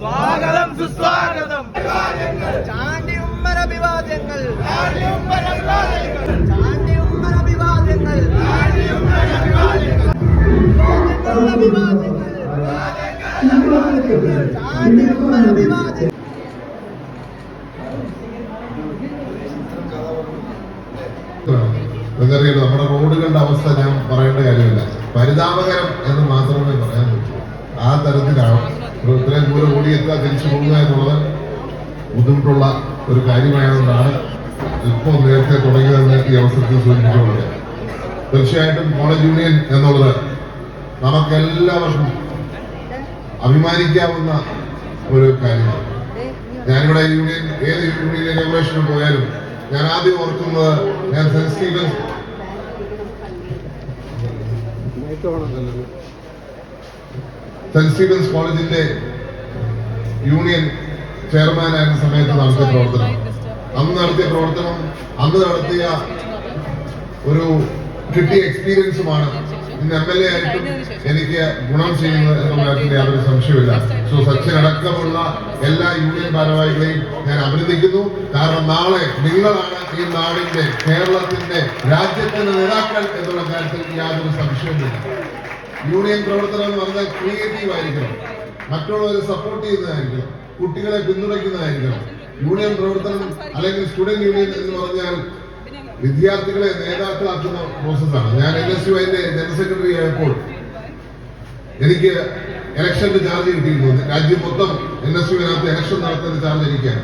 സ്വാഗതം സുസ്വാഗതം. ചാണ്ടി ഉമ്മര അഭിവാദ്യങ്ങൾ. ചാണ്ടി ഉമ്മര അഭിവാദ്യങ്ങൾ. ചാണ്ടി ഉമ്മര അഭിവാദ്യങ്ങൾ. നിങ്ങൾക്കറിയാലോ നമ്മുടെ റോഡുകളുടെ അവസ്ഥ ഞാൻ പറയേണ്ട കാര്യമില്ല. പരിതാപകരം എന്ന് മാത്രമേ പറയാൻ പറ്റൂ. ആ തരത്തിലാണ് ഇത്രയും ദൂരം ഓടിയെത്തുക തിരിച്ചു പോകുക എന്നുള്ളത് ബുദ്ധിമുട്ടുള്ള ഒരു കാര്യമായതുകൊണ്ടാണ് ഇപ്പോൾ നേരത്തെ തുടങ്ങിയതെന്ന് ഈ അവസരത്തിൽ സൂചിപ്പിച്ചുകൊണ്ട്. തീർച്ചയായിട്ടും കോളേജ് യൂണിയൻ എന്നുള്ളത് നമുക്കെല്ലാവർക്കും അഭിമാനിക്കാവുന്ന ഒരു കാര്യമാണ്. ഞാനിവിടെ യൂണിയൻ ഏത് യൂണിയൻ ഇനോഗ്രേഷന് പോയാലും ഞാൻ ആദ്യം ഓർക്കുന്നത് ഞാൻ സെൻസ് സെന്റ് സ്റ്റീഫൻസ് കോളേജിന്റെ യൂണിയൻ ചെയർമാനായിരുന്ന സമയത്ത് നടത്തിയ പ്രവർത്തനം. അന്ന് നടത്തിയ പ്രവർത്തനം അന്ന് നടത്തിയ ഒരു കിട്ടിയ എക്സ്പീരിയൻസുമാണ് ഇന്ന് എം എൽ എ ആയിട്ടും എനിക്ക് ഗുണം ചെയ്യുന്നത് എന്നുള്ള കാര്യത്തിൽ യാതൊരു സംശയമില്ല സോ സച്ചിൻ അടക്കമുള്ള എല്ലാ യൂണിയൻ ഭാരവാഹികളെയും ഞാൻ അഭിനന്ദിക്കുന്നു. കാരണം നാളെ നിങ്ങളാണ് ഈ നാടിന്റെ കേരളത്തിന്റെ രാജ്യത്തിന്റെ നേതാക്കൾ എന്നുള്ള കാര്യത്തിൽ യാതൊരു സംശയവുമില്ല. യൂണിയൻ പ്രവർത്തനം എന്ന് ക്രിയേറ്റീവ് ആയിരിക്കണം മറ്റുള്ളവരെ സപ്പോർട്ട് ചെയ്യുന്നതായിരിക്കണം. കുട്ടികളെ പിന്തുണയ്ക്കുന്നതായിരിക്കണം. യൂണിയൻ പ്രവർത്തനം അല്ലെങ്കിൽ സ്റ്റുഡന്റ് യൂണിയൻ എന്ന് പറഞ്ഞാൽ വിദ്യാർത്ഥികളെ നേതാക്കളാക്കുന്ന പ്രോസസ്സാണ് ഞാൻ എൻ എസ് യു അതിന്റെ ജനറൽ സെക്രട്ടറി ആയപ്പോൾ എനിക്ക് ഇലക്ഷന്റെ ചാർജ് കിട്ടിയിരുന്നു. രാജ്യം മൊത്തം എൻ എസ് യുവിനകത്ത് ഇലക്ഷൻ നടത്തുന്ന ചാർജ് എനിക്കാണ്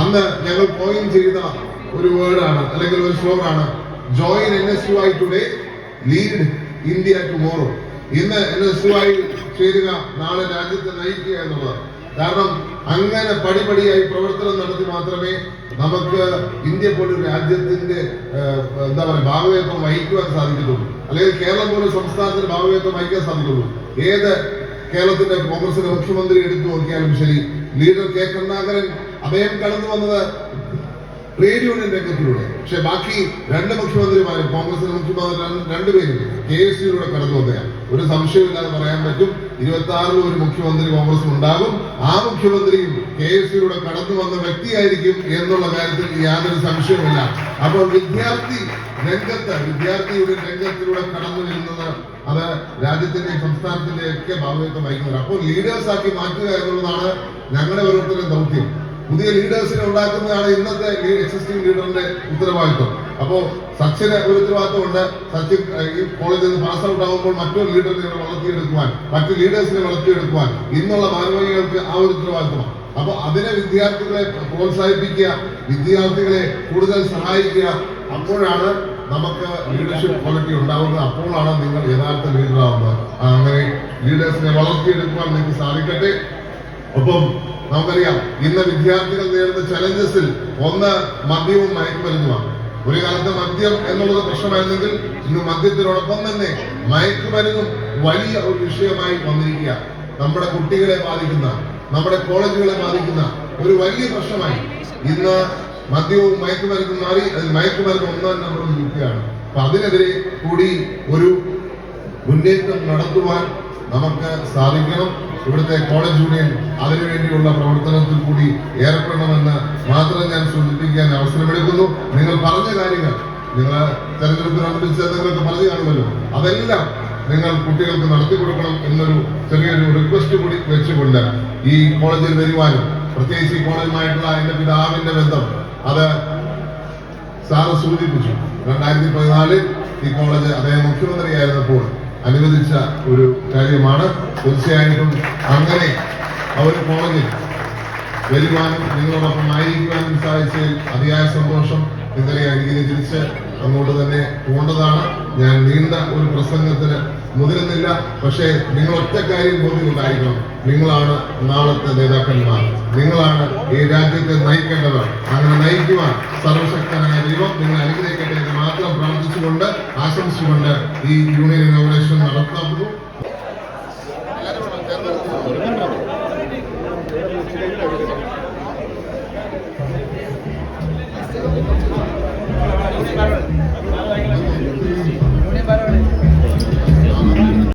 അന്ന് ഞങ്ങൾ കോയിൻ ചെയ്ത ഒരു വേർഡാണ് അല്ലെങ്കിൽ ഒരു സ്ലോഗാണ് join N S U I today lead India tomorrow ഇന്ന് എൻ എസ് ചേരുക നാളെ രാജ്യത്തെ നയിക്കുക എന്നുള്ളത് കാരണം അങ്ങനെ പടിപടിയായി പ്രവർത്തനം നടത്തി മാത്രമേ നമുക്ക് ഇന്ത്യ പോലൊരു രാജ്യത്തിന്റെ എന്താ പറയുക ഭാഗവേത്വം വഹിക്കുവാൻ സാധിക്കത്തുള്ളൂ. അല്ലെങ്കിൽ കേരളം പോലെ സംസ്ഥാനത്തിന് ഭാഗവേത്വം വഹിക്കാൻ സാധിക്കുള്ളൂ ഏത് കേരളത്തിന്റെ കോൺഗ്രസിന്റെ മുഖ്യമന്ത്രി എടുത്തു നോക്കിയാലും ശരി ലീഡർ കെ. കരുണാകരൻ അദ്ദേഹം കടന്നു വന്നത് ട്രേഡ് യൂണിയൻ രംഗത്തിലൂടെ. പക്ഷെ ബാക്കി രണ്ട് മുഖ്യമന്ത്രിമാരും കോൺഗ്രസിന്റെ മുഖ്യമന്ത്രി രണ്ട് രണ്ടുപേരും കെ. എസ്. യുയിലൂടെ കടന്നു വന്നതാണ് ഒരു സംശയമില്ലാതെ പറയാൻ പറ്റും. ഇരുപത്തി ആറിൽ ഒരു മുഖ്യമന്ത്രി കോൺഗ്രസ് ഉണ്ടാകും. ആ മുഖ്യമന്ത്രിയും കെ എസ് യുടെ കടന്നു വന്ന വ്യക്തിയായിരിക്കും എന്നുള്ള കാര്യത്തിൽ യാതൊരു സംശയവുമില്ല. അപ്പോൾ വിദ്യാർത്ഥി രംഗത്ത് വിദ്യാർത്ഥിയുടെ രംഗത്തിലൂടെ കടന്നു വരുന്നത് അത് രാജ്യത്തിന്റെ സംസ്ഥാനത്തിന്റെ ഒക്കെ ഭാഗത്ത് വഹിക്കുന്നത് അപ്പോൾ ലീഡേഴ്സ് ആക്കി മാറ്റുക എന്നുള്ളതാണ് ഞങ്ങളുടെ ഓരോരുത്തരുടെ ദൗത്യം. പുതിയ ലീഡേഴ്സിനെ ഉണ്ടാക്കുന്നതാണ് ഇന്നത്തെ എക്സിസ്റ്റിംഗ് ലീഡറിന്റെ ഉത്തരവാദിത്വം. അപ്പോ സച്ചിന് ഒരു ഉത്തരവാദിത്വമുണ്ട്. സച്ചിൻ ഈ കോളേജിൽ നിന്ന് പാസ് ഔട്ട് ആകുമ്പോൾ മറ്റൊരു ലീഡറിനെ ഇവിടെ വളർത്തിയെടുക്കുവാൻ മറ്റു ലീഡേഴ്സിനെ വളർത്തിയെടുക്കുവാൻ ഇന്നുള്ള മാനവികൾക്ക് ആ ഒരു ഉത്തരവാദിത്വമാണ്. അപ്പൊ അതിനെ വിദ്യാർത്ഥികളെ പ്രോത്സാഹിപ്പിക്കുക വിദ്യാർത്ഥികളെ കൂടുതൽ സഹായിക്കുക അപ്പോഴാണ് നമുക്ക് ലീഡർഷിപ്പ് ക്വാളിറ്റി ഉണ്ടാവുന്നത്. അപ്പോഴാണ് നിങ്ങൾ യഥാർത്ഥ ലീഡറാവുന്നത് അങ്ങനെ ലീഡേഴ്സിനെ വളർത്തിയെടുക്കുവാൻ നിങ്ങൾക്ക് സാധിക്കട്ടെ. ഒപ്പം നമുക്കറിയാം ഇന്ന് വിദ്യാർത്ഥികൾ നേരിടുന്ന ചലഞ്ചസിൽ ഒന്ന് മദ്യവും മയക്കുമരുന്നുമാണ്. ഒരു കാലത്ത് മദ്യം എന്നുള്ളത് പ്രശ്നമായിരുന്നെങ്കിൽ ഇന്ന് മദ്യത്തിനോടൊപ്പം തന്നെ മയക്കുമരുന്നും വലിയ ഒരു വിഷയമായി വന്നിരിക്കുക നമ്മുടെ കുട്ടികളെ ബാധിക്കുന്ന നമ്മുടെ കോളേജുകളെ ബാധിക്കുന്ന ഒരു വലിയ പ്രശ്നമായി ഇന്ന് മദ്യവും മയക്കുമരുന്നും മാറി അതിൽ മയക്കുമരുന്ന് ഒന്നാം നമ്പറിൽ നിൽക്കുകയാണ്. അപ്പൊ അതിനെതിരെ കൂടി ഒരു മുന്നേറ്റം നടത്തുവാൻ നമുക്ക് സാധിക്കണം. ഇവിടുത്തെ കോളേജ് യൂണിയൻ അതിനുവേണ്ടിയുള്ള പ്രവർത്തനത്തിൽ കൂടി ഏർപ്പെടണമെന്ന് മാത്രം ഞാൻ സൂചിപ്പിക്കാൻ അവസരമെടുക്കുന്നു. നിങ്ങൾ പറഞ്ഞ കാര്യങ്ങൾ നിങ്ങൾ തെരഞ്ഞെടുപ്പിനനുസരിച്ച് നിങ്ങൾക്ക് പറഞ്ഞു അതെല്ലാം നിങ്ങൾ കുട്ടികൾക്ക് നടത്തി കൊടുക്കണം എന്നൊരു ചെറിയൊരു റിക്വസ്റ്റ് കൂടി വെച്ചുകൊണ്ട് ഈ കോളേജിൽ വരുവാനും പ്രത്യേകിച്ച് ഈ കോളേജുമായിട്ടുള്ള എന്റെ പിതാവിന്റെ ബന്ധം അത് സാറ് സൂചിപ്പിച്ചു. രണ്ടായിരത്തി പതിനാലിൽ ഈ കോളേജ് അദ്ദേഹം മുഖ്യമന്ത്രിയായിരുന്നപ്പോൾ അനുവദിച്ച ഒരു കാര്യമാണ്. തീർച്ചയായിട്ടും അങ്ങനെ അവർ ഒരു വരുവാനും നിങ്ങളോടൊപ്പം ആയിരിക്കുവാനും സാധിച്ചതിൽ അതിയായ സന്തോഷം. ഇന്നലെ തിരിച്ച് അങ്ങോട്ട് തന്നെ പോകേണ്ടതാണ്. ഞാൻ നീണ്ട ഒരു പ്രസംഗത്തിന് മുതിരുന്നില്ല. പക്ഷേ നിങ്ങൾ ഒറ്റ കാര്യം ബോധ്യമുണ്ടായിരിക്കണം. നിങ്ങളാണ് നാളത്തെ നേതാക്കന്മാർ. നിങ്ങളാണ് ഈ രാജ്യത്തെ നയിക്കേണ്ടവർ. അങ്ങനെ നയിക്കുവാൻ സർവശക്തനായ ദൈവം നിങ്ങൾ അനുഗ്രഹിക്കട്ടെ എന്ന് മാത്രം പ്രാർത്ഥിച്ചുകൊണ്ട് ആശംസിച്ചുകൊണ്ട് ഈ യൂണിയൻ ഇനോഗ്രേഷൻ നടത്താക്കുന്നു